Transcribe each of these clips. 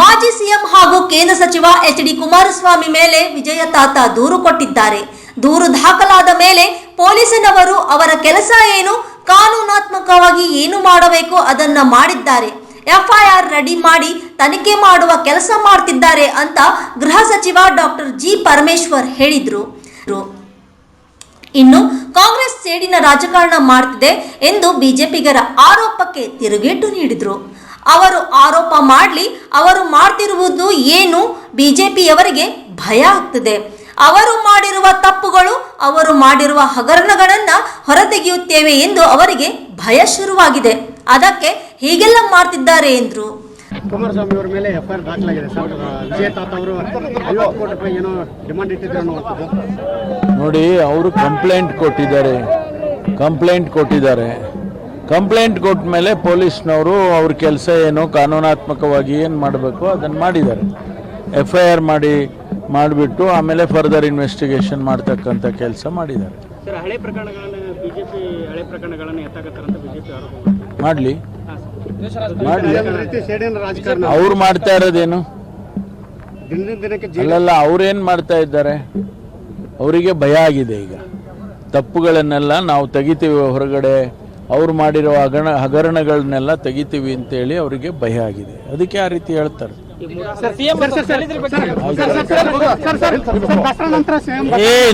ಮಾಜಿ ಸಿಎಂ ಹಾಗೂ ಕೇಂದ್ರ ಸಚಿವ ಎಚ್ ಡಿ ಕುಮಾರಸ್ವಾಮಿ ಮೇಲೆ ವಿಜಯ ತಾತ ದೂರು ಕೊಟ್ಟಿದ್ದಾರೆ. ದೂರು ದಾಖಲಾದ ಮೇಲೆ ಪೊಲೀಸನವರು ಅವರ ಕೆಲಸ ಏನು, ಕಾನೂನಾತ್ಮಕವಾಗಿ ಏನು ಮಾಡಬೇಕು ಅದನ್ನ ಮಾಡಿದ್ದಾರೆ. ಎಫ್ಐಆರ್ ರೆಡಿ ಮಾಡಿ ತನಿಖೆ ಮಾಡುವ ಕೆಲಸ ಮಾಡ್ತಿದ್ದಾರೆ ಅಂತ ಗೃಹ ಸಚಿವ ಡಾಕ್ಟರ್ ಜಿ ಪರಮೇಶ್ವರ್ ಹೇಳಿದ್ರು. ಇನ್ನು ಸೇಡಿನ ರಾಜಕಾರಣ ಮಾಡ್ತಿದೆ ಎಂದು ಬಿಜೆಪಿಗರ ಆರೋಪಕ್ಕೆ ತಿರುಗೇಟು ನೀಡಿದರು. ಅವರು ಆರೋಪ ಮಾಡಲಿ, ಅವರು ಮಾಡ್ತಿರುವುದು ಏನು ಬಿಜೆಪಿಯವರಿಗೆ ಭಯ ಆಗ್ತದೆ. ಅವರು ಮಾಡಿರುವ ತಪ್ಪುಗಳು, ಅವರು ಮಾಡಿರುವ ಹಗರಣಗಳನ್ನು ಹೊರತೆಗೆಯುತ್ತೇವೆ ಎಂದು ಅವರಿಗೆ ಭಯ ಶುರುವಾಗಿದೆ. ಅದಕ್ಕೆ ಹೀಗೆಲ್ಲ ಮಾಡ್ತಿದ್ದಾರೆ ಎಂದರು. ಕುಮಾರಸ್ವಾಮಿ ಅವರ ಮೇಲೆ ಎಫ್ ಐ ಆರ್ ದಾಖಲಾಗಿದೆ ಸರ್. ವಿಜಯ ತಾತ ಅವರು ಐವತ್ತು ಕೋಟಿ ರೂಪಾಯಿ ಏನೋ ಡಿಮಾಂಡ್ ಇಟ್ಟಿದ್ರು ಅನ್ನುವಂಥದ್ದು ನೋಡಿ ಅವರು ಕಂಪ್ಲೇಂಟ್ ಕೊಟ್ಟಿದ್ದಾರೆ. ಕಂಪ್ಲೇಂಟ್ ಕೊಟ್ಟಿದ್ದಾರೆ. ಕಂಪ್ಲೇಂಟ್ ಕೊಟ್ಟ ಮೇಲೆ ಪೊಲೀಸ್ನವರು ಅವ್ರ ಕೆಲಸ ಏನು ಕಾನೂನಾತ್ಮಕವಾಗಿ ಏನು ಮಾಡಬೇಕು ಅದನ್ನು ಮಾಡಿದ್ದಾರೆ. ಎಫ್ ಐ ಆರ್ ಮಾಡಿ ಮಾಡಿಬಿಟ್ಟು ಆಮೇಲೆ ಫರ್ದರ್ ಇನ್ವೆಸ್ಟಿಗೇಷನ್ ಮಾಡ್ತಕ್ಕಂಥ ಕೆಲಸ ಮಾಡಿದ್ದಾರೆ. ಸರ್ ಹಳೆ ಪ್ರಕರಣಗಳನ್ನು ಬಿಜೆಪಿ ಹಳೆ ಪ್ರಕರಣಗಳನ್ನು ಎತ್ತಾಕತ್ತಾರಂತ ಬಿಜೆಪಿ ಆರೋಪ ಮಾಡಲಿ. ಅವ್ರು ಮಾಡ್ತಾ ಇರೋದೇನು? ಅಲ್ಲ ಅಲ್ಲಲ್ಲ ಅವ್ರೇನು ಮಾಡ್ತಾ ಇದ್ದಾರೆ? ಅವರಿಗೆ ಭಯ ಆಗಿದೆ ಈಗ. ತಪ್ಪುಗಳನ್ನೆಲ್ಲ ನಾವು ತೆಗಿತೀವಿ ಹೊರಗಡೆ. ಅವ್ರು ಮಾಡಿರೋ ಹಗರಣ ಹಗರಣಗಳನ್ನೆಲ್ಲ ತೆಗಿತೀವಿ ಅಂತೇಳಿ ಅವರಿಗೆ ಭಯ ಆಗಿದೆ. ಅದಕ್ಕೆ ಆ ರೀತಿ ಹೇಳ್ತಾರೆ. ದಸರಾ ನಂತರ ಸಿಎಂ ಏ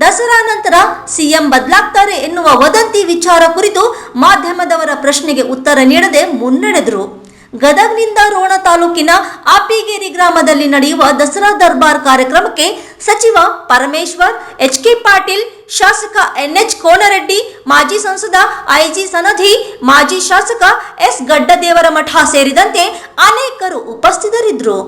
ದಸರಾ ನಂತರ ಸಿಎಂ ಬದಲಾಗ್ತಾರೆ ಎನ್ನುವ ವದಂತಿ ವಿಚಾರ ಕುರಿತು ಮಾಧ್ಯಮದವರ ಪ್ರಶ್ನೆಗೆ ಉತ್ತರ ನೀಡದೆ ಮುನ್ನಡೆದರು ಗದಗ್ನಿಂದ ರೋಣ ತಾಲೂಕಿನ ಆಪಿಗೇರಿ ಗ್ರಾಮದಲ್ಲಿ ನಡೆಯುವ ದಸರಾ ದರ್ಬಾರ್ ಕಾರ್ಯಕ್ರಮಕ್ಕೆ ಸಚಿವ ಪರಮೇಶ್ವರ್, ಎಚ್ ಕೆ ಪಾಟೀಲ್, ಶಾಸಕ ಎನ್ಎಚ್ ಕೋನರೆಡ್ಡಿ, ಮಾಜಿ ಸಂಸದ ಐಜಿ ಸನಧಿ, ಮಾಜಿ ಶಾಸಕ ಎಸ್ ಗಡ್ಡದೇವರ ಮಠ ಸೇರಿದಂತೆ ಅನೇಕರು ಉಪಸ್ಥಿತರಿದ್ದರು.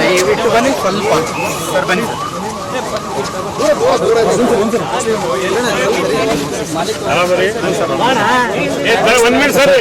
ದಯವಿಟ್ಟು ಬನ್ನಿ ಸ್ವಲ್ಪ ಸರ್ ಬನ್ನಿ ಒಂದ್ ಮಿನಿಟ್ ಸರ್.